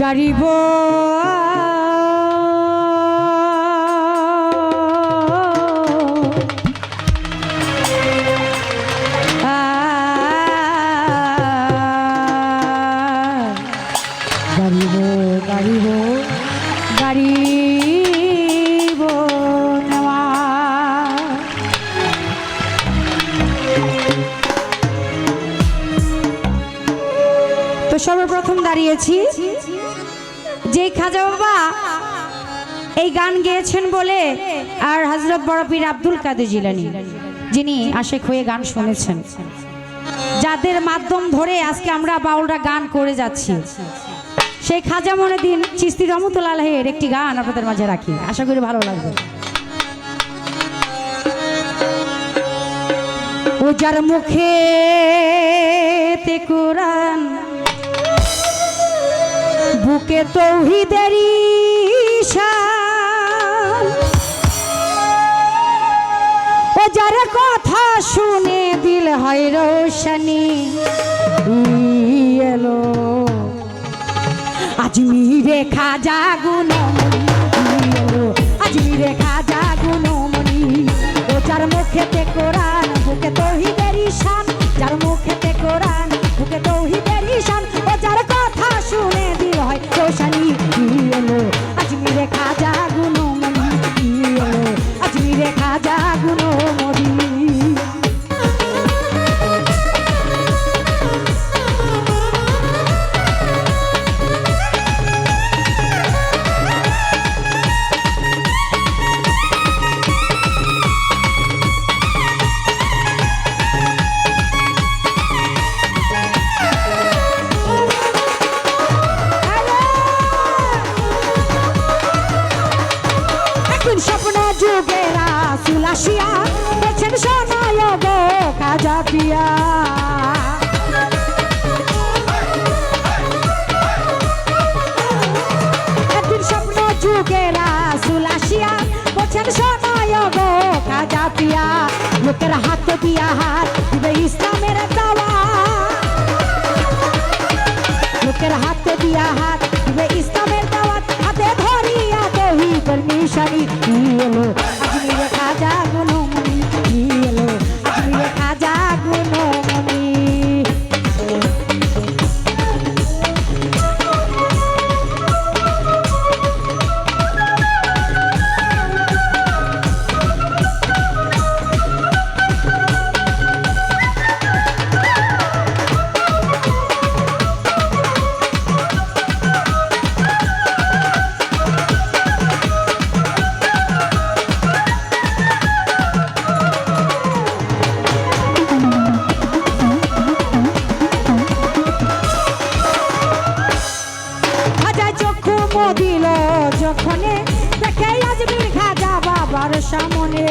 গারিব দাঁড়িয়েছি যে খাজা বাবা এই গান গেয়েছেন বলে আর হজরত বড়পীর আব্দুল কাদের জিলানি, যিনি আশেক হয়ে গান শুনেছেন। যাদের মাধ্যম ধরে আজকে আমরা বাউলরা গান করে যাচ্ছি। সেই খাজা মনে দিন চিস্তি রহমতুল্লাহের একটি গান আপনাদের মাঝে রাখি। আশা করি ভালো লাগবে। ও যার মুখে তে কোরআন বুকে তৌহিদেরি শান। ও যার কথা শুনে দিল হয় রোশনি, এলো আজমিরে খাজা গুণমণি আজমিরে খাজা গুণমণি ও যার মুখেতে কোরআন, বুকে তৌহিদেরি শান, যার মুখেতে আসিয়া পেছেন সোনায় গো কাজা পিয়া একদিন স্বপ্ন যুগে রাসুল আসিয়া পেছেন সোনায় গো কাজা পিয়া লোকের হাত দিয়া হাত দিবে ইসলামের দাওয়া লোকের হাতে দিয়া হাত দিবে ইসলামের দাওয়াত হাতে ধরিয়া দহি নিশানি কি এলো যখনে দেখে আজমির খাজা বাবার সামনে।